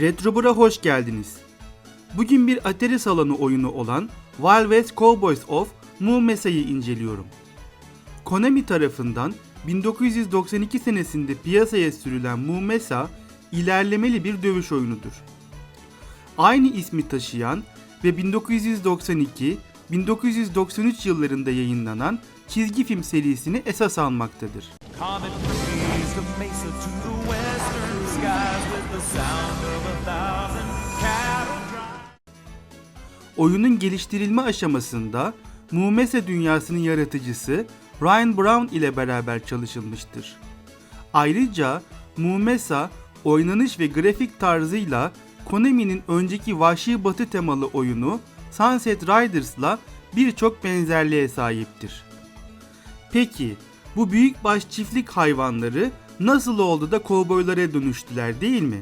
Retrobur'a hoş geldiniz. Bugün bir Atari salonu oyunu olan Wild West Cowboys of Mu Mesa'yı inceliyorum. Konami tarafından 1992 senesinde piyasaya sürülen Mu Mesa ilerlemeli bir dövüş oyunudur. Aynı ismi taşıyan ve 1992-1993 yıllarında yayınlanan çizgi film serisini esas almaktadır. Comet Oyunun geliştirilme aşamasında Mumese dünyasının yaratıcısı Ryan Brown ile beraber çalışılmıştır. Ayrıca Mumesa oynanış ve grafik tarzıyla Konami'nin önceki Vahşi Batı temalı oyunu Sunset Riders'la birçok benzerliğe sahiptir. Peki bu büyükbaş çiftlik hayvanları nasıl oldu da kovboylara dönüştüler değil mi?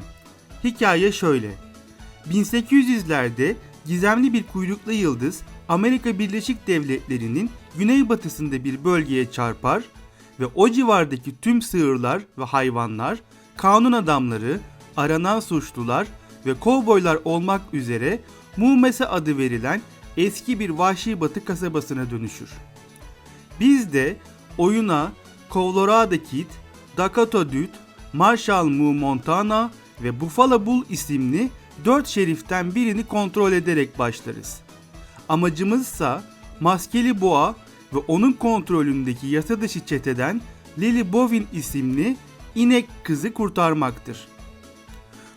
Hikaye şöyle. 1800'lerde gizemli bir kuyruklu yıldız Amerika Birleşik Devletleri'nin güneybatısında bir bölgeye çarpar ve o civardaki tüm sığırlar ve hayvanlar kanun adamları, aranan suçlular ve kovboylar olmak üzere Mumese adı verilen eski bir vahşi batı kasabasına dönüşür. Biz de oyuna Colorado Kid, Dakota Dude, Marshall Moo Montana ve Buffalo Bull isimli 4 şeriften birini kontrol ederek başlarız. Amacımızsa Maskeli Boğa ve onun kontrolündeki yasa dışı çeteden Lily Bovin isimli inek kızı kurtarmaktır.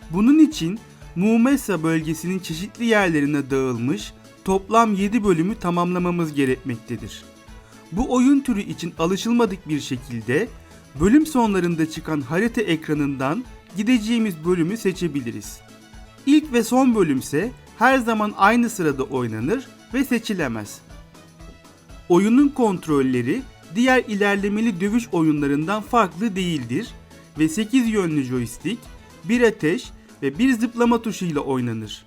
Bunun için Mumesa bölgesinin çeşitli yerlerine dağılmış toplam 7 bölümü tamamlamamız gerekmektedir. Bu oyun türü için alışılmadık bir şekilde bölüm sonlarında çıkan harita ekranından gideceğimiz bölümü seçebiliriz. İlk ve son bölümse her zaman aynı sırada oynanır ve seçilemez. Oyunun kontrolleri diğer ilerlemeli dövüş oyunlarından farklı değildir ve 8 yönlü joystick, bir ateş ve bir zıplama tuşuyla oynanır.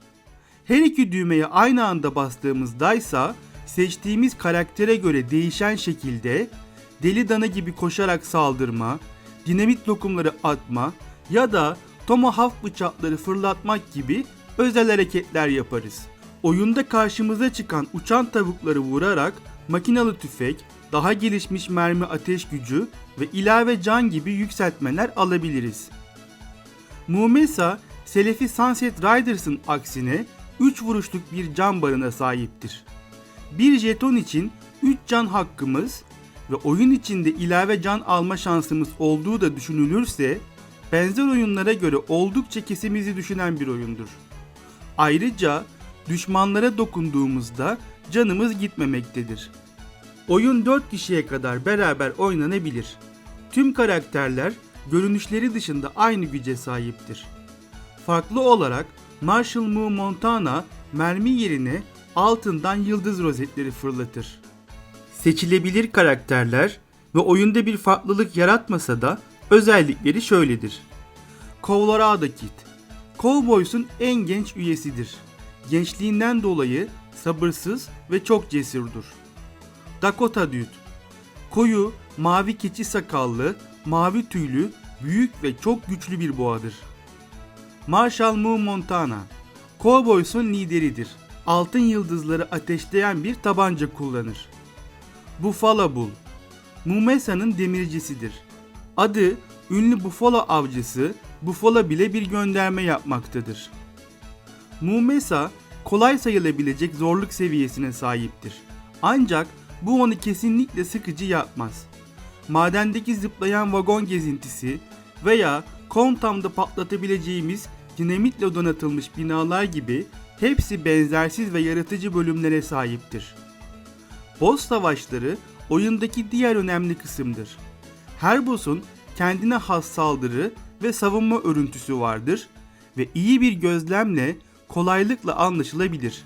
Her iki düğmeye aynı anda bastığımızda ise seçtiğimiz karaktere göre değişen şekilde deli dana gibi koşarak saldırma, dinamit lokumları atma ya da tomahawk bıçakları fırlatmak gibi özel hareketler yaparız. Oyunda karşımıza çıkan uçan tavukları vurarak makinalı tüfek, daha gelişmiş mermi ateş gücü ve ilave can gibi yükseltmeler alabiliriz. Mumesa, Selefi Sunset Riders'ın aksine 3 vuruşluk bir can barına sahiptir. Bir jeton için 3 can hakkımız ve oyun içinde ilave can alma şansımız olduğu da düşünülürse benzer oyunlara göre oldukça kesimizi düşünen bir oyundur. Ayrıca düşmanlara dokunduğumuzda canımız gitmemektedir. Oyun 4 kişiye kadar beraber oynanabilir. Tüm karakterler görünüşleri dışında aynı güce sahiptir. Farklı olarak Marshall Moo Montana mermi yerine altından yıldız rozetleri fırlatır. Seçilebilir karakterler ve oyunda bir farklılık yaratmasa da özellikleri şöyledir. Colorado Kid Cowboys'un en genç üyesidir. Gençliğinden dolayı sabırsız ve çok cesurdur. Dakota Dude Koyu, mavi keçi sakallı, mavi tüylü, büyük ve çok güçlü bir boğadır. Marshall Moo Montana Cowboys'un lideridir. Altın yıldızları ateşleyen bir tabanca kullanır. Buffalo Bull Mumesa'nın demircisidir. Adı ünlü Buffalo avcısı Buffalo bile bir gönderme yapmaktadır. Mumesa kolay sayılabilecek zorluk seviyesine sahiptir. Ancak bu onu kesinlikle sıkıcı yapmaz. Madendeki zıplayan vagon gezintisi veya Kontam'da patlatabileceğimiz dinamitle donatılmış binalar gibi hepsi benzersiz ve yaratıcı bölümlere sahiptir. Boss savaşları oyundaki diğer önemli kısımdır. Her boss'un kendine has saldırı ve savunma örüntüsü vardır ve iyi bir gözlemle kolaylıkla anlaşılabilir.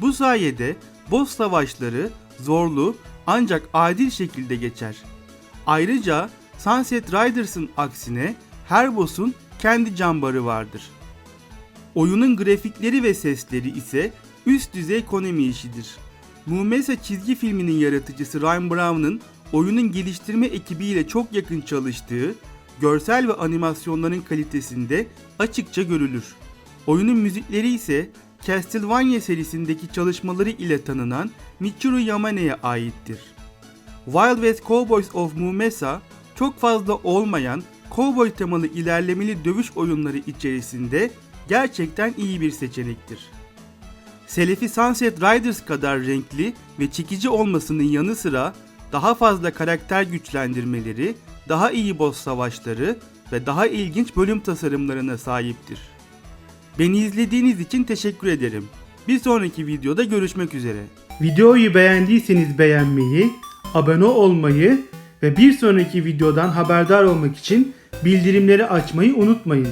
Bu sayede boss savaşları zorlu ancak adil şekilde geçer. Ayrıca Sunset Riders'ın aksine her boss'un kendi cambarı vardır. Oyunun grafikleri ve sesleri ise üst düzey Konami işidir. Mumesa çizgi filminin yaratıcısı Ryan Brown'ın oyunun geliştirme ekibiyle çok yakın çalıştığı, görsel ve animasyonların kalitesinde açıkça görülür. Oyunun müzikleri ise Castlevania serisindeki çalışmaları ile tanınan Michiru Yamane'ye aittir. Wild West Cowboys of Mumesa çok fazla olmayan cowboy temalı ilerlemeli dövüş oyunları içerisinde gerçekten iyi bir seçenektir. Selefi Sunset Riders kadar renkli ve çekici olmasının yanı sıra daha fazla karakter güçlendirmeleri, daha iyi boss savaşları ve daha ilginç bölüm tasarımlarına sahiptir. Beni izlediğiniz için teşekkür ederim. Bir sonraki videoda görüşmek üzere. Videoyu beğendiyseniz beğenmeyi, abone olmayı ve bir sonraki videodan haberdar olmak için bildirimleri açmayı unutmayın.